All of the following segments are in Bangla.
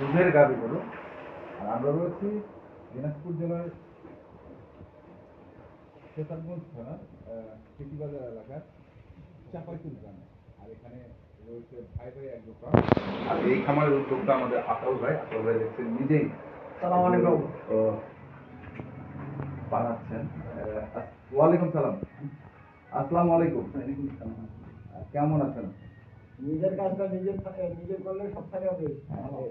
দুধের গাভী গরু আর আমরা রয়েছি দিনাজপুর জেলার শেতারগঞ্জ থানার কৃষিবাজার এলাকার চাপাইতুল গ্রামে। আর এখানে রয়েছে ভাই ভাই এক দোকান। আর এই খামারের উদ্যোগটা আমাদের আতাউল ভাই। আতাউল ভাই দেখছেন নিজেই সালাম আলাইকুম। বানাচ্ছেন। ওয়ালাইকুম সালাম। আসসালামু আলাইকুম। কেমন আছেন? নিজের কাজটা নিজের নিজে করলে সব থেকে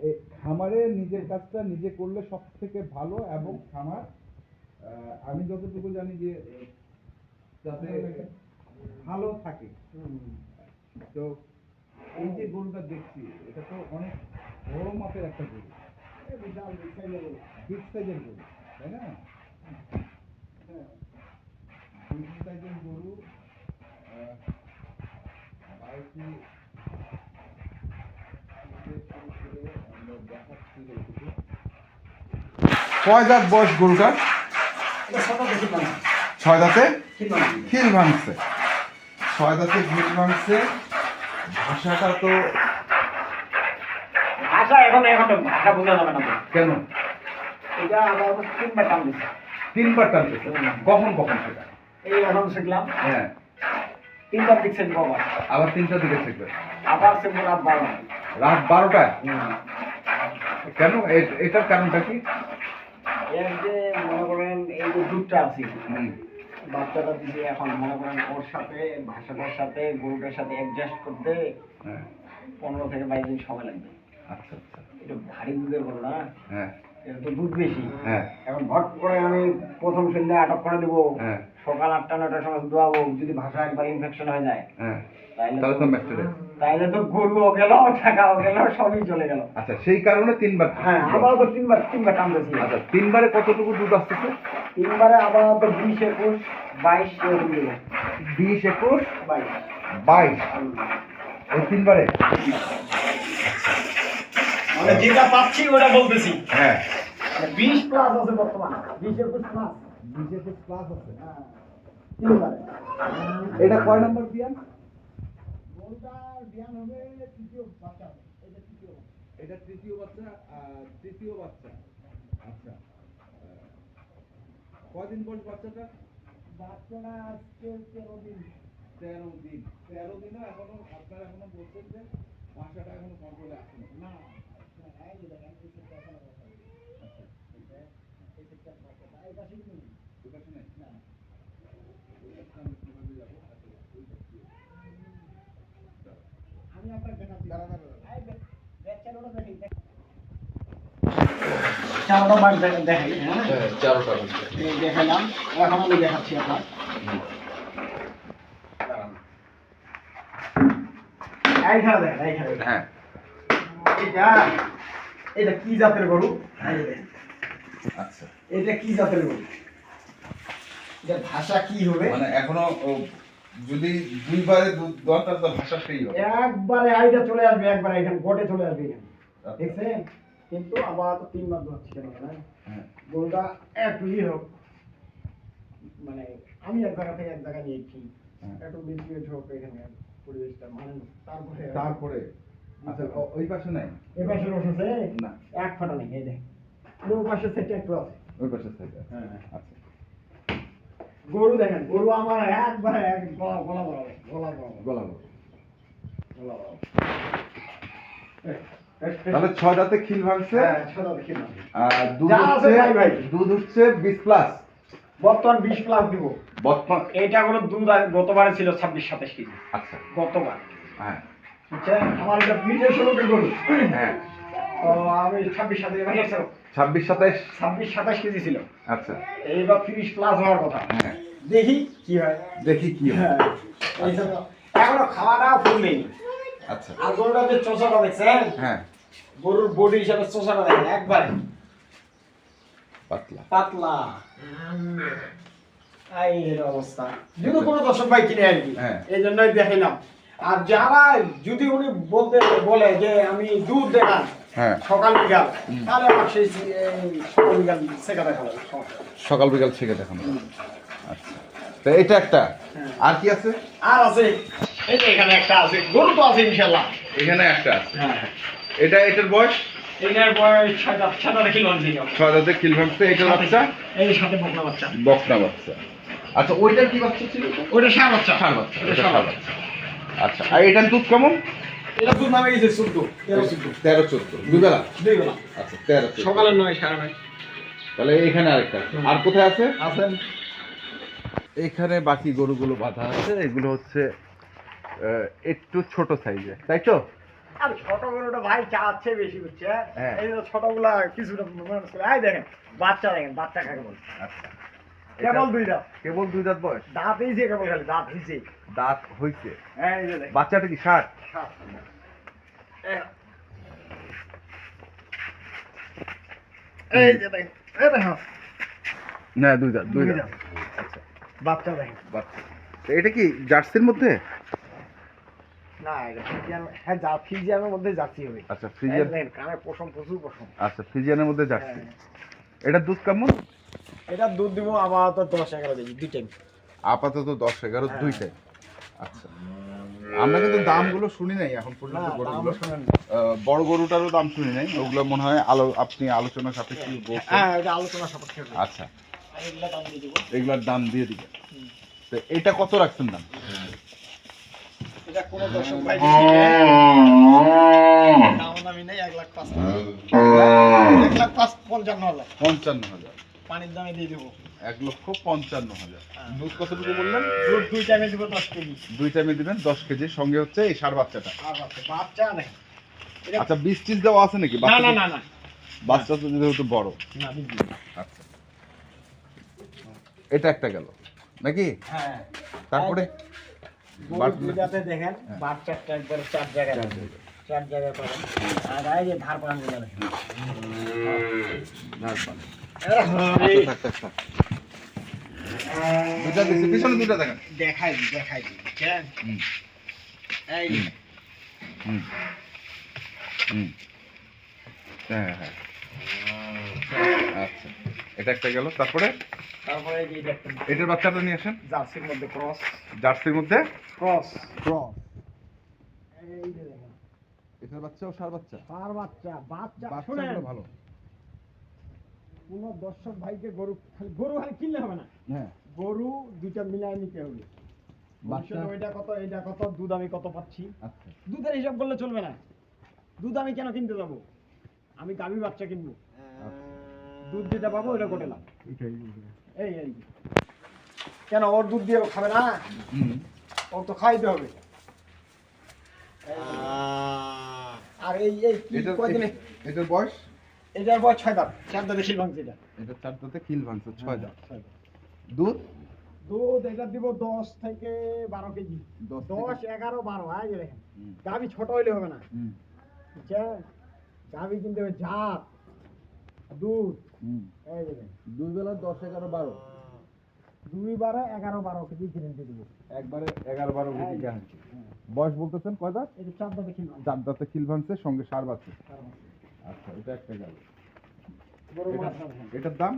এ- খামারে নিজের কাজটা নিজে করলে সব থেকে ভালো এবং খামার আমি যতটুকু জানি যে যাতে ভালো থাকে। তো এই যে গরুটা দেখছি এটা তো অনেক বড় মাপের একটা গরু। বিগ সাইজের গরু তাই না? কয় দাঁত বয়স গরুটার? ছয় দাঁতে খিল ভাঙছে ছয় দাঁতে খিল ভাঙছে ভাষাটা তো ভাষা এখন এখন ভাষা বোঝা যাবে না। কেন? এটা আমার তিনবার টান দিচ্ছে তিনবার টানতেছে কখন কখন সেটা? এই এখন শিখলাম। হ্যাঁ। তিনবার দিচ্ছেন বাবা আবার। তিনটা দিকে শিখবে? আবার শিখব রাত বারো রাত বারোটায়? কেন? এটার কারণটা কি? এর যে মনে করেন এই যে দুধটা আছে বাচ্চাটা দিছে এখন মনে করেন ওর সাথে ভাষাটার সাথে গরুটার সাথে অ্যাডজাস্ট করতে হ্যাঁ। পনেরো থেকে বাইশ দিন সময় লাগবে। আচ্ছা আচ্ছা। এটা ভারী দুধের গরু না? হ্যাঁ। এটা তো দুধ বেশি। হ্যাঁ। এখন ভট করে আমি প্রথম সন্ধ্যে আটক করে দেবো। হ্যাঁ। সকাল আটটা নটার সময় দোয়াবো যদি ভাষা একবার ইনফেকশন হয়ে যায় হ্যাঁ। তাহলে তো তাইলে তো গরুও গেল টাকাও গেল সবই চলে গেল। আচ্ছা সেই কারণে তিনবার হ্যাঁ আবার তো তিনবার তিনবার টানতেছি আচ্ছা তিনবারে কতটুকু দুধ আসতেছে? তিনবারে আবার তো বিশ একুশ বাইশ বিশ একুশ বাইশ। বাইশ। এই তিনবারে? মানে যেটা পাচ্ছি ওটা বলতেছি। হ্যাঁ। বিশ প্লাস আছে বর্তমান। বিশ একুশ প্লাস বিশ একুশ প্লাস আছে। হ্যাঁ তিনবারে। এটা কয় নম্বর বিয়ান গরুটা ধ্যান হবে তৃতীয় বাচ্চা হবে? এটা তৃতীয় এটা তৃতীয় বাচ্চা তৃতীয় বাচ্চা। আচ্ছা। আহ, কয়দিন বয়স বাচ্চাটা? বাচ্চাটা আজকে তেরো দিন। তেরো দিন। তেরো দিনও এখনও আপনারা এখনও বলছেন যে বাচ্চাটা এখনও কন্ট্রোলে আসেনি না এই দেখেন এই সেটটা এখনও বসা। আচ্ছা। এই সেটটা বসা এই পাশে? ওই পাশে নাই না। ওই পাশে আমি কীভাবে যাব আচ্ছা ওই পাশে দাঁড়া। আমি আপনাকে দেখাচ্ছি। দাঁড়া, দাঁড়া, দাঁড়া। এই বে- বেচার ওটা দেখি, দেখ। চারটা বার দেখাই, হ্যাঁ? হ্যাঁ চারোটা দেখালাম এখন আমি দেখাচ্ছি আপনার। এইখানে দেখেন এইখানে দেখেন। হ্যাঁ। এটা এটা কি জাতের গরু? আচ্ছা। এটা কি জাতের গরু? এটা ভাষা কি হবে? মানে এখনও যদি দুইবারে দেওয়া তাহলে তো ভাষা সেই হবে। একবারে আইটা চলে আসবে একবারে এখানে গোটে চলে আসবে এখানে। আচ্ছা। দেখছেন? কিন্তু আবার তো তিনবার ধরছি কেন না হ্যাঁ? গরুটা একটু ইয়ে হোক মানে আমি এক জায়গা থেকে এক জায়গা নিয়েছি হ্যাঁ। একটু বেশি হয়ে হোক এখানে পরিবেশটা মানে তারপরে তারপরে? আচ্ছা ওই পাশে নাই? এ পাশে বসেছে না। এক ফাটা নেই এই দেখ ও পাশে সেটা একটু আছে। ওই পাশে থেকে হ্যাঁ। আচ্ছা। গরু দেখেন গরু আমার একবারে এক গলা গলা বরাবর গলা বরাবর গলা। গলা তাহলে খিল ভাঙছে? হ্যাঁ আর দুধ হচ্ছে। দুধ বিশ প্লাস বর্তমান বিশ প্লাস দিব। বর্তমান এইটা কোনো দুধ গতবারে ছিল ছাব্বিশ সাতাশ কেজি। আচ্ছা। গতবার। হ্যাঁ। আমার এটা বিদেশ লোকের গরু। হ্যাঁ। আমি ছাব্বিশ সাতাশ ছাব্বিশ সাতাইশ ছাব্বিশ সাতাশ কেজি ছিল। আচ্ছা। এইবার তিরিশ প্লাস হওয়ার কথা। হ্যাঁ। দেখি কি হয়। দেখি কি হয়। হ্যাঁ এখনও খাওয়া দাওয়া ফুল নেই। আচ্ছা। আর গরুটা যে চোষাটা দেখছেন হ্যাঁ? গরুর বডি হিসাবে চোষাটা দেখেন একবারে। পাতলা। পাতলা। এই অবস্থা। যদি কোনো দর্শক ভাই কিনে আর কি হ্যাঁ। এই জন্যই দেখাইলাম। আর যারা যদি উনি বলতে বলে যে আমি দুধ দেখান হ্যাঁ। সকাল বিকাল তাহলে আমার সেই সকাল বিকাল শেখা দেখাল সকাল বিকাল দেখানো। তো এটা একটা। হ্যাঁ। আর কি আছে? আর আছে এই যে এখানে একটা আছে গরু তো আছে ইনশাল্লাহ এখানে একটা আছে। হ্যাঁ এটা এটার বয়স? এটার বয়স কিলো এটা বাচ্চা? এই সাথে বকনা বাচ্চা। বকনা বাচ্চা। আচ্ছা ওইটার কি বাচ্চা ছিল? ওটা সার বাচ্চা। এটা এটা আচ্ছা আর এটার দুধ কেমন? এটা দুধ নামে গেছে চোদ্দ তেরো চোদ্দ। তেরো চোদ্দ। দুবেলা? দুই বেলা আচ্ছা তেরো সকালে নয় সাড়ে নয়। তাহলে এখানে আরেকটা আর কোথায় আছে? আছেন এখানে বাকি গরুগুলো বাঁধা আছে এগুলো হচ্ছে একটু ছোট সাইজের তাই তো? আর ছোট গরুটা ভাই চাচ্ছে বেশি হচ্ছে হ্যাঁ। এই যে ছোটগুলা কিছুটা দেখেন বাচ্চা দেখেন বাচ্চা কাকে বল? আচ্ছা। কেবল দুই দাঁত। কেবল দুই দাঁত বয়স? দাঁত হয়েছে কেবল খালি দাঁত দাঁত হইছে? এই বাচ্চাটা কি ষাট। এই- এই যে দেখেন এই দেখেন। না দুই দাঁত দুই দাঁত। বাচ্চা দেখেন বাচ্চা তো এটা কি জার্সির মধ্যে? না এটা হ্যাঁ যা ফিজিয়ানের মধ্যে জার্সি হবে। আচ্ছা ফ্রিজিয়ান কানে পশম প্রচুর পশম। আচ্ছা ফ্রিজিয়ানের মধ্যে জার্সি। হ্যাঁ। এটা দুধ কেমন? এটা দুধ দিব আবার দশ এগারো কেজি দুই টাইম। আপাতত দশ এগারো হ্যাঁ। দুইটাই আচ্ছা। আমরা কিন্তু দামগুলো শুনি নাই এখন পর্যন্ত গরুগুলো। বড় গরুটারও দাম শুনি নাই। ওগুলো মনে হয় আলো আপনি আলোচনা সাপেক্ষে হ্যাঁ এটা আলোচনা সাপেক্ষে আচ্ছা। দাম দিয়ে দিব। এগুলার দাম দিয়ে দিবেন তো এটা কত রাখছেন দাম? এটা কোনো দর্শক ভাই দাম দামি নেই এক লাখ পাঁচ এক লাখ পাঁচ পঞ্চান্ন হাজার। পঞ্চান্ন হাজার। পানির দামে দিয়ে দেবো। এক লক্ষ পঞ্চান্ন হাজার। হ্যাঁ। দুধ কতটুকু বললেন? দুধ দুই টাইমে দিব দশ কেজি। দুই টাইমে দিবেন দশ কেজির সঙ্গে হচ্ছে এই সার বাচ্চাটা। বাচ্চা নেই। আচ্ছা বিশ টিস দেওয়া আছে নাকি? না বাচ্চা না তো- না না। বাচ্চা তো যেহেতু বড়। না আচ্ছা। এটা একটা গেল। নাকি? হ্যাঁ। তারপরে বাট- দেখেন। বাচ্চাটা একবারে চার জায়গায় চার পাবেন। জায়গায়। চার জায়গায় পাবেন আর এই যে ধার পানগুলো ধার পান। এই আচ্ছা, পিছনে দেখেন। দেখাই এই হুম, হুম। হ্যাঁ হ্যাঁ। আচ্ছা এটা একটা গেল। তারপরে? তারপরে এই যে এটার বাচ্চাটা নিয়ে আসেন। জার্সির মধ্যে ক্রস। জার্সির মধ্যে? ক্রস। ক্রস। এই যে দেখেন। এটার বাচ্চাও সার বাচ্চা? আর বাচ্চা। বাচ্চা বাচ্চাগুলো ভালো। কোন দর্শক ভাইকে গরু খালি গরু খালি কিনলে হবে না। হ্যাঁ। গরু দুইটা মিলাই নিতে হবে। বাচ্চা ভবিষ্যতে কত এটা কত দুধ আমি কত পাচ্ছি? আচ্ছা। দুধের হিসাব করলে চলবে না। দুধ আমি কেন কিনতে যাব? আমি গাভী বাচ্চা কিনবো। দুধ যেটা পাবো ওটা কোটে লাভ এই এই। কেন ওর দুধ দিয়ে ও খাবে না? ওর তো খাইতে হবে। আর এই এই কয়দিনে এটার বয়স? এটার বয়স ছয় দাঁত। চার দাঁতে শিল ভাঙছে এটা। এটা চার দাঁতে খিল ভাঙছে ছয় দাঁত। ছয় দাঁত। দুধ? দুধ এটা দিব দশ থেকে বারো কেজি। দশ এগারো বারো হ্যাঁ দেখেন। গাভী ছোট হইলে হবে না। গাভী কিনতে হবে জাত। দুধ। এই দেখেন। দুই বেলা দশ এগারো বারো। দুই বারো এগারো বারো কেজি গ্যারেন্টি দেবো। একবারে এগারো বারো কেজি হ্যাঁ। গ্যারান্টি। বয়স বলতেছেন কয় দাঁত? এটা চার দাঁতে কিনবো চার দাঁতে খিল ভাঙছে সঙ্গে সার বাচ্চা আচ্ছা এটা একটা গেল। এটা-। এটার দাম?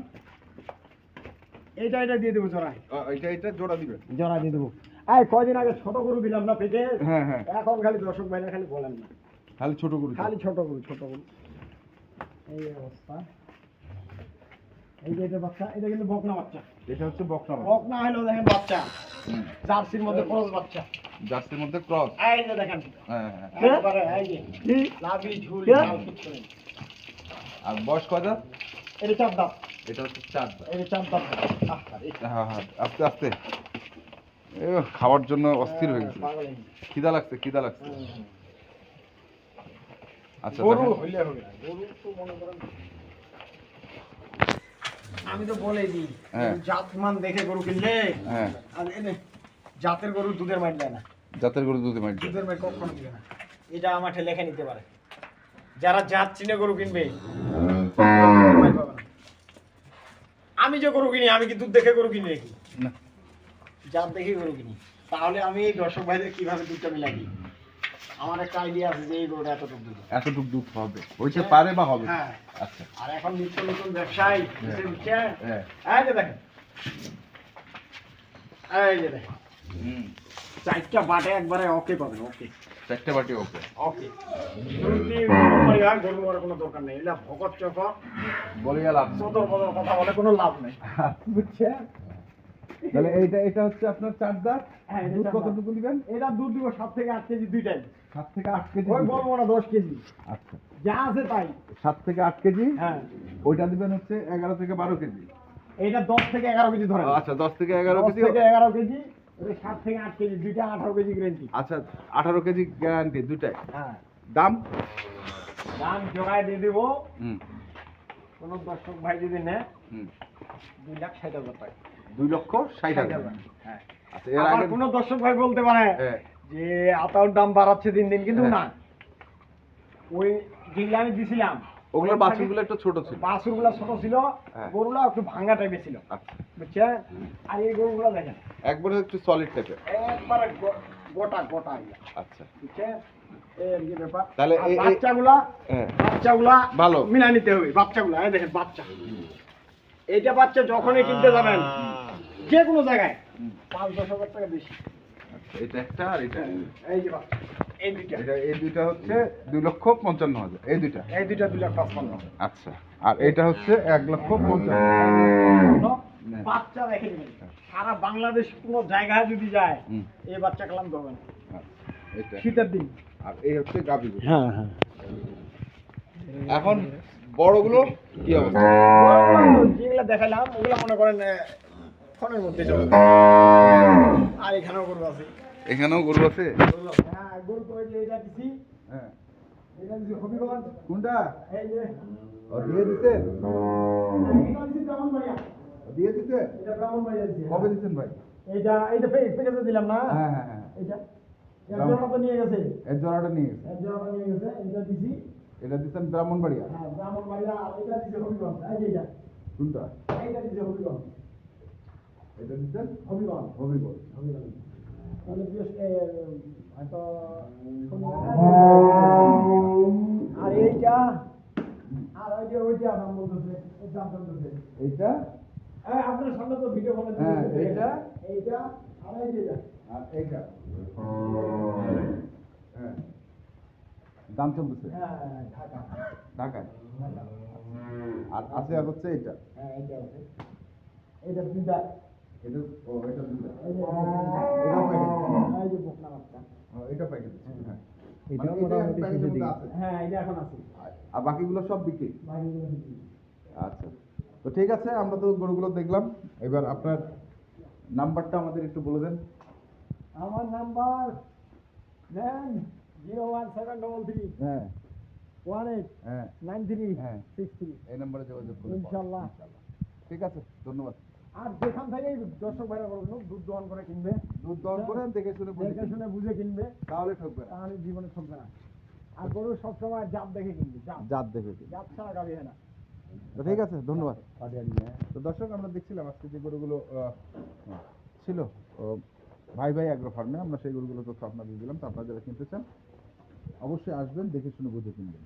এইটা এটা দিয়ে দেবো আহ, এটা এটা জোড়া দিবে জোড়া দিয়ে দেবো। এই কয়দিন আগে ছোট গরু দিলাম না পেটে? হ্যাঁ হ্যাঁ। এখন খালি দর্শক ভাইরা খালি বলেন না। খালি ছোট গরু খালি ছোট গরু ছোট গরু। এই অবস্থা। এই যে এটা বাচ্চা এটা কিন্তু বকনা বাচ্চা। এটা হচ্ছে বকনা বকনা হলো দেখেন বাচ্চা। জার্সির মধ্যে ক্রস বাচ্চা। জার্সির মধ্যে ক্রস। এই যে দেখেন। হ্যাঁ হ্যাঁ একবারে এই যে। লাভি ঝুল হ্যাঁ। আর বয়স এটা চার দাঁত। এটা হচ্ছে চার দাঁত। এটা চার দাঁত। হ্যাঁ হ্যাঁ আস্তে আস্তে। খাওয়ার জন্য অস্থির হয়ে গেছে। হয়ে। খিদা লাগছে খিদা লাগছে। আচ্ছা গরু হইলে হবে গরু তো মনে করেন আমি তো বলে দিই হ্যাঁ। জাত মান দেখে গরু কিনলে হ্যাঁ। আর এনে জাতের গরু দুধের মাইট দেয় না। জাতের গরু দুধে মাইট দুধের মাইট কখনো দিবে না। এটা আমার লেখা নিতে পারে। যারা জাত চিনে গরু কিনবে দুধের। আমি যে গরু কিনি আমি কি দুধ দেখে গরু কিনি নাকি? না। জাত দেখে গরু কিনি। তাহলে আমি এই দর্শক ভাইদের কীভাবে দুধটা মিলাই দিই? আমার একটা আইডিয়া আছে যে এই গরুটা এতটুকু দুধ। এতটুক দুধ হবে। হইতে পারে বা হবে হ্যাঁ। আচ্ছা। আর এখন নিত্য নতুন ব্যবসায়ী বুঝতে বুঝছেন হ্যাঁ। এই যে দেখেন। এই যে দেখেন। হুম। চারটা বাটে একবারে ওকে পাবেন ওকে চারটে বাটি ওকে ওকে যদি হয় মারার কোনো দরকার নেই। এটা ভকত চকা বলে গেলাম সদর বদর কথা বলে কোনো লাভ নেই। বুঝছেন? তাহলে এইটা এটা হচ্ছে আপনার চার দাঁত। হ্যাঁ, দুধ। কতটুকু দিবেন? এটা দুধ দিব সাত থেকে আট কেজি দুইটাই সাত থেকে আট কেজি ওই। বলব না দশ কেজি। আচ্ছা। যা আছে তাই। সাত থেকে আট কেজি? হ্যাঁ। ওইটা দিবেন হচ্ছে এগারো থেকে বারো কেজি। এইটা দশ থেকে এগারো কেজি ধরে আচ্ছা দশ থেকে এগারো কেজি থেকে এগারো কেজি ওই সাত থেকে আট কেজি দুইটা আঠারো কেজি গ্যারেন্টি আচ্ছা আঠারো কেজি গ্যারান্টি দুটাই হ্যাঁ। দাম? দাম জোগায় দিয়ে দেবো। হুম। কোনো দর্শক ভাই যদি নেয় হুম। দুই লাখ ষাট হাজার টাকা। দুই লক্ষ ষাট হাজার। হ্যাঁ। আচ্ছা এর আগে কোনো দর্শক ভাই বলতে পারে হ্যাঁ, যে দাম বাড়াচ্ছে দিন দিন কিন্তু হ্যাঁ। না। ওই যেগুলো আমি দিছিলাম ওগুলোর বাছুরগুলো একটু ছোট ছিল। বাছুরগুলো ছোট ছিল হ্যাঁ। গরুগুলো একটু ভাঙা টাইপের ছিল। আচ্ছা। বুঝছেন? আর এই গরুগুলো দেখেন। একবারে একটু সলিড টাইপের একবারে গোটা গোটা আচ্ছা। বুঝছেন? তাহলে বাচ্চাগুলা বাচ্চাগুলা ভালো। মিলা নিতে হবে। বাচ্চাগুলা দেখেন বাচ্চা। এইটা বাচ্চা যখনই কিনতে যাবেন যে কোনো জায়গায় পাঁচ দশ হাজার টাকা বেশি। আচ্ছা, এটা একটা আর এটা এই যে এই দুইটা। এটা এই দুইটা হচ্ছে দুই লক্ষ পঞ্চান্ন হাজার এই দুইটা? এই দুইটা দুই লাখ পাঁচপান্ন। আচ্ছা আর এটা হচ্ছে এক লক্ষ পঞ্চান্ন বাচ্চা রেখে দিবেন। সারা বাংলাদেশ কোনো জায়গায় যদি যায় এই বাচ্চা কালাম দেবেন আচ্ছা, শীতের দিন। আর এই হচ্ছে গাভী হ্যাঁ হ্যাঁ। এখন বড়গুলো কি অবস্থা? যেগুলো দেখালাম ওগুলো মনে করেন মধ্যে চলে। আর এখানেও গরু আছে। এখানেও গরু আছে? হ্যাঁ গরু তো এটা দিছি। হ্যাঁ। এটা দিছি হবিগঞ্জ। কোনটা? এই যে। দিয়ে দিতে এটা ব্রাহ্মণবাড়িয়া। দিয়ে দিতে এটা ব্রাহ্মণবাড়িয়া দিছি। কবে দিচ্ছেন ভাই? এইটা এইটা প্যাকেজে দিলাম না? হ্যাঁ হ্যাঁ হ্যাঁ। ব্রাহ্মণ- তো নিয়ে গেছে। এর জোড়াটা নিয়ে গেছে। নিয়ে গেছে এটা দিছি। এটা দিচ্ছেন ব্রাহ্মণবাড়িয়া? হ্যাঁ ব্রাহ্মণবাড়িয়া এটা দিছে হবিগঞ্জ। এই যে এটা কোনটা? এইটা দিছে হবিগঞ্জ। এটা দিচ্ছেন হবিগঞ্জ হবিগঞ্জ হবিগঞ্জ তাহলে হয়তো আর এইটা আর ওই যে ওইটা নাম বলতেছে এইটা? এই আপনার সামনে তো ভিডিও ফোনে হ্যাঁ, এইটা? এইটা আর এই যে আর এইটা? হ্যাঁ। দাম চলতেছে? হ্যাঁ ঢাকা। ঢাকায়? আর আছে আর হচ্ছে এটা হ্যাঁ এইটা আছে। এইটা দুইটা। এটা ও এটা এটা প্যাকেট হ্যাঁ। এটা মোটামুটি শেষের দিকে। হ্যাঁ এটা এখন আছে। আর বাকিগুলো সব বিক্রি? আচ্ছা। তো ঠিক আছে আমরা তো গরুগুলো দেখলাম। এবার আপনার নাম্বারটা আমাদের একটু বলে দেন। আমার number zero one seven double three. হ্যাঁ। ওয়ান এইট হ্যাঁ। নাইন থ্রি হ্যাঁ। Six three. এই নাম্বারে যোগাযোগ করুন ইনশাল্লাহ। ঠিক আছে ধন্যবাদ। আর যেখান থেকে দর্শক ভাইরা বলব দুধ দহন করে কিনবে দুধ দহন করে দেখে শুনে বুঝে দেখে শুনে বুঝে কিনবে তাহলে ঠকবে না। তাহলে জীবনে ঠকবে না। আর গরু সবসময় জাত দেখে কিনবে জাত। দেখে। জাত ছাড়া গাবি হয় না। তো ঠিক আছে ধন্যবাদ। তো দর্শক আমরা দেখছিলাম আজকে যে গরুগুলো ছিল ভাই ভাই অ্যাগ্রো ফার্মে আমরা সেই গরুগুলো তথ্য আপনাদের দিলাম তো আপনারা যারা কিনতে চান অবশ্যই আসবেন দেখে শুনে বুঝে কিনবেন।